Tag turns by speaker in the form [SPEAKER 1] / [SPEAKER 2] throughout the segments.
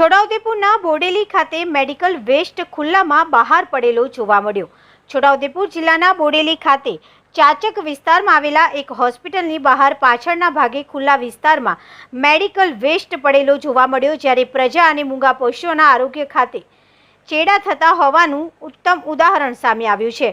[SPEAKER 1] છોટાઉદેપુરના બોડેલી ખાતે medical waste ખુલ્લામાં બહાર પડેલો જોવા મળ્યો. છોટાઉદેપુર જિલ્લાના બોડેલી ખાતે ચાચક વિસ્તારમાં આવેલા એક હોસ્પિટલની બહાર પાછળના ભાગે ખુલ્લા વિસ્તારમાં મેડિકલ વેસ્ટ પડેલો જોવા મળ્યો, જ્યારે પ્રજા અને મૂંગા પશુઓના આરોગ્ય ખાતે ચેડા થતા હોવાનું ઉત્તમ ઉદાહરણ સામે આવ્યું છે.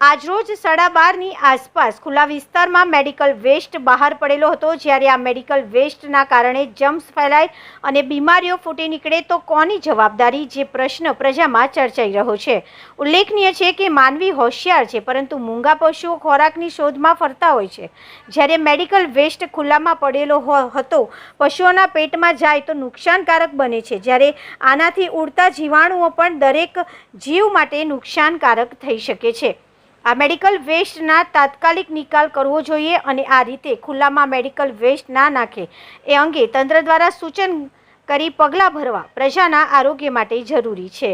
[SPEAKER 1] આજરોજ સાડા બારની આસપાસ ખુલ્લા વિસ્તારમાં મેડિકલ વેસ્ટ બહાર પડેલો હતો. જ્યારે આ મેડિકલ વેસ્ટના કારણે જમ્સ ફેલાય અને બીમારીઓ ફૂટી નીકળે તો કોની જવાબદારી? જે પ્રશ્ન પ્રજામાં ચર્ચાઈ રહ્યો છે. ઉલ્લેખનીય છે કે માનવી હોશિયાર છે, પરંતુ મૂંગા પશુઓ ખોરાકની શોધમાં ફરતા હોય છે. જ્યારે મેડિકલ વેસ્ટ ખુલ્લામાં પડેલો હતો, પશુઓના પેટમાં જાય તો નુકસાનકારક બને છે. જ્યારે આનાથી ઉડતા જીવાણુઓ પણ દરેક જીવ માટે નુકસાનકારક થઈ શકે છે. આ મેડિકલ વેસ્ટના તાત્કાલિક નિકાલ કરવો જોઈએ અને આ રીતે ખુલ્લામાં મેડિકલ વેસ્ટ ના નાખે. એ અંગે તંત્ર દ્વારા સૂચન કરી પગલાં ભરવા પ્રજાના આરોગ્ય માટે જરૂરી છે.